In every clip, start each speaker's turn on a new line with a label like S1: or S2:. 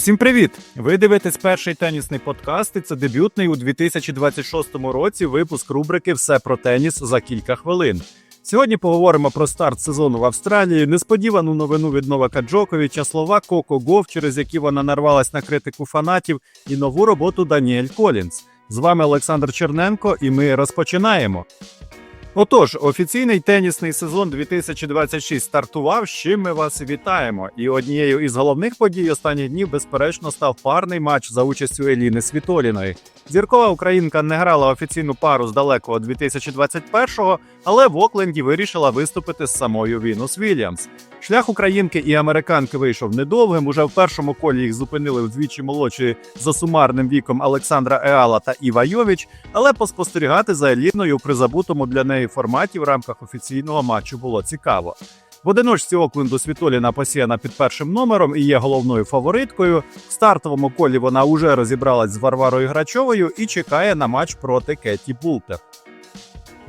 S1: Усім привіт! Ви дивитесь перший тенісний подкаст. і Це дебютний у 2026 році випуск рубрики Все про теніс за кілька хвилин. Сьогодні поговоримо про старт сезону в Австралії, несподівану новину від Новака Джоковича, слова Коко Гов, через які вона нарвалась на критику фанатів, і нову роботу Даніель Колінс. З вами Олександр Черненко, і ми розпочинаємо. Отож, офіційний тенісний сезон 2026 стартував. з чим ми вас вітаємо. І однією із головних подій останніх днів, безперечно, став парний матч за участю Еліни Світоліної. Зіркова українка не грала офіційну пару з далекого 2021-го, але в Окленді вирішила виступити з самою Вінус Вільямс. Шлях українки і американки вийшов недовгим. Уже в першому колі їх зупинили вдвічі молодші за сумарним віком Олександра Еала та Іва Йовіч, але поспостерігати за Еліною у призабутому для неї форматі в рамках офіційного матчу було цікаво. В одиночці Окленду Світоліна посіяна під першим номером і є головною фавориткою. В стартовому колі вона уже розібралась з Варварою Грачовою і чекає на матч проти Кеті Бултер.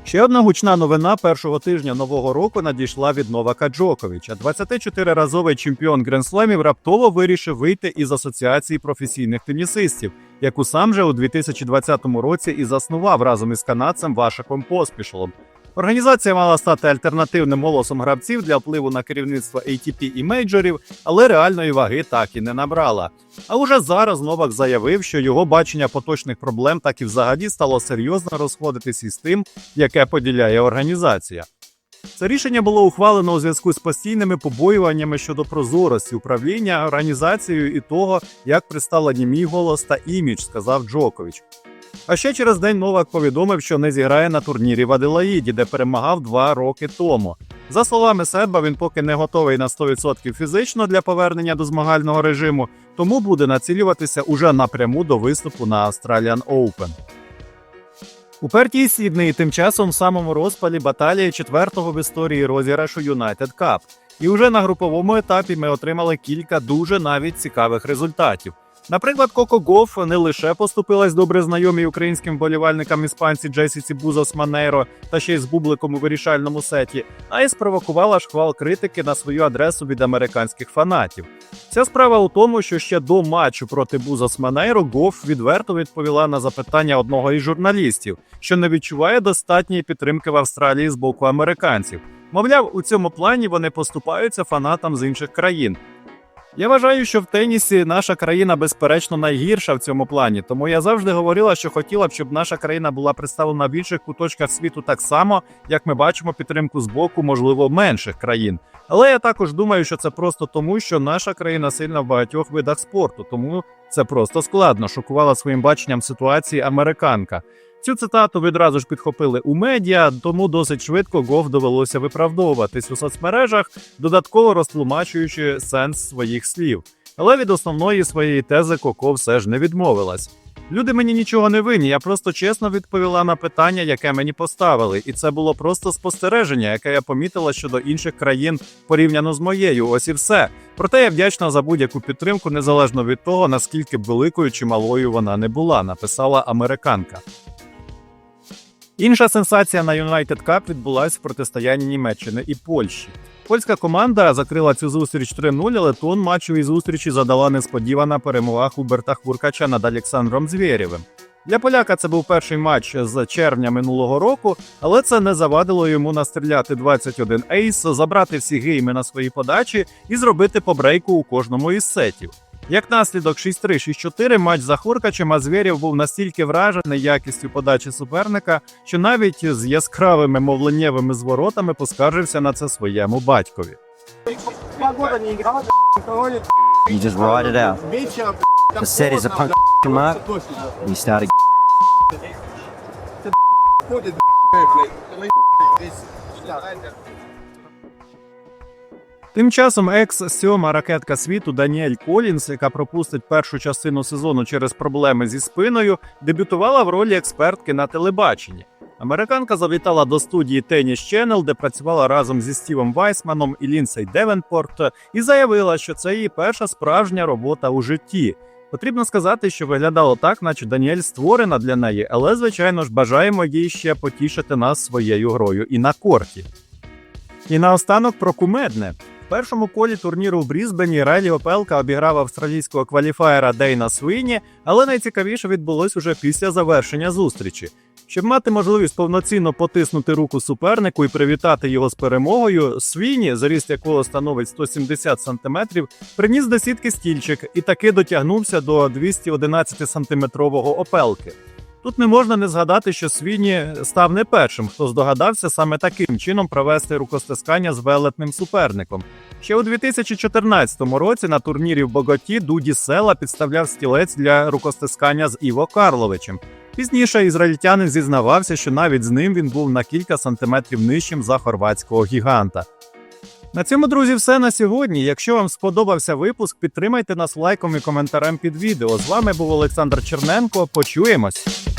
S1: Ще одна гучна новина першого тижня нового року надійшла від Новака Джоковича. 24-разовий чемпіон Гренслемів раптово вирішив вийти із асоціації професійних тенісистів, яку сам же у 2020 році і заснував разом із канадцем Вашаком Поспішелом. Організація мала стати альтернативним голосом гравців для впливу на керівництво ATP і мейджорів, але реальної ваги так і не набрала. А уже зараз Новак заявив, що його бачення поточних проблем так і взагалі стало серйозно розходитись із тим, яке поділяє організація. Це рішення було ухвалено у зв'язку з постійними побоюваннями щодо прозорості управління організацією і того, як представлені мій голос та імідж, сказав Джокович. А ще через день Новак повідомив, що не зіграє на турнірі в Аделаїді, де перемагав два роки тому. За словами Серба, він поки не готовий на 100% фізично для повернення до змагального режиму, тому буде націлюватися уже напряму до виступу на Australian Open. У Пертії Сіднеї тим часом в самому розпалі баталії четвертого в історії розіграшу United Cup. І вже на груповому етапі ми отримали кілька дуже навіть цікавих результатів. Наприклад, Коко Гоф не лише поступилась добре знайомій українським вболівальникам іспанці Джесіці Бузос Манейро та ще й з бубликом у вирішальному сеті, а й спровокувала шквал критики на свою адресу від американських фанатів. Ця справа у тому, що ще до матчу проти Бузос Манейро Гоф відверто відповіла на запитання одного із журналістів, що не відчуває достатньої підтримки в Австралії з боку американців. Мовляв, у цьому плані вони поступаються фанатам з інших країн. Я вважаю, що в тенісі наша країна безперечно найгірша в цьому плані, тому я завжди говорила, що хотіла б, щоб наша країна була представлена в інших куточках світу так само, як ми бачимо підтримку з боку, можливо, менших країн. Але я також думаю, що це просто тому, що наша країна сильна в багатьох видах спорту, тому це просто складно. Шокувала своїм баченням ситуації американка. Цю цитату відразу ж підхопили у медіа, тому досить швидко Гов довелося виправдовуватись у соцмережах, додатково розтлумачуючи сенс своїх слів. Але від основної своєї тези Коко все ж не відмовилась. Люди мені нічого не винні, я просто чесно відповіла на питання, яке мені поставили, і це було просто спостереження, яке я помітила щодо інших країн порівняно з моєю. Ось і все. Проте я вдячна за будь-яку підтримку, незалежно від того, наскільки великою чи малою вона не була, написала американка. Інша сенсація на United Cup відбулася в протистоянні Німеччини і Польщі. Польська команда закрила цю зустріч 3-0, але тон матчовій зустрічі задала несподівана перемога Хуберта Хуркача над Олександром Звєрєвим. Для поляка це був перший матч з червня минулого року, але це не завадило йому настріляти 21 ейс, забрати всі гейми на свої подачі і зробити по брейку у кожному із сетів. Як наслідок 6-3, 6-4 матч за Хуркачем, а Звєрєв був настільки вражений якістю подачі суперника, що навіть з яскравими мовленнєвими зворотами поскаржився на це своєму батькові.
S2: You just ride it out. The set is a punk mark. You start again.
S1: Тим часом екс-сьома ракетка світу Даніель Колінс, яка пропустить першу частину сезону через проблеми зі спиною, дебютувала в ролі експертки на телебаченні. Американка завітала до студії Tennis Channel, де працювала разом зі Стівом Вайсманом і Лінсей Девенпорт, і заявила, що це її перша справжня робота у житті. Потрібно сказати, що виглядало так, наче Даніель створена для неї, але звичайно ж бажаємо їй ще потішити нас своєю грою і на корті. І наостанок про кумедне. Першому колі турніру в Брізбені Райлі Опелка обіграв австралійського кваліфаєра Дейна Свині, але найцікавіше відбулось уже після завершення зустрічі. Щоб мати можливість повноцінно потиснути руку супернику і привітати його з перемогою, Свіні, заріст якого становить 170 см, приніс до сітки стільчик і таки дотягнувся до 211 сантиметрового опелки. Тут не можна не згадати, що Свіні став не першим, хто здогадався саме таким чином провести рукостискання з велетним суперником. Ще у 2014 році на турнірі в Боготі Дуді Села підставляв стілець для рукостискання з Іво Карловичем. Пізніше ізраїльтянин зізнавався, що навіть з ним він був на кілька сантиметрів нижчим за хорватського гіганта. На цьому, друзі, все на сьогодні. Якщо вам сподобався випуск, підтримайте нас лайком і коментарем під відео. З вами був Олександр Черненко. Почуємось!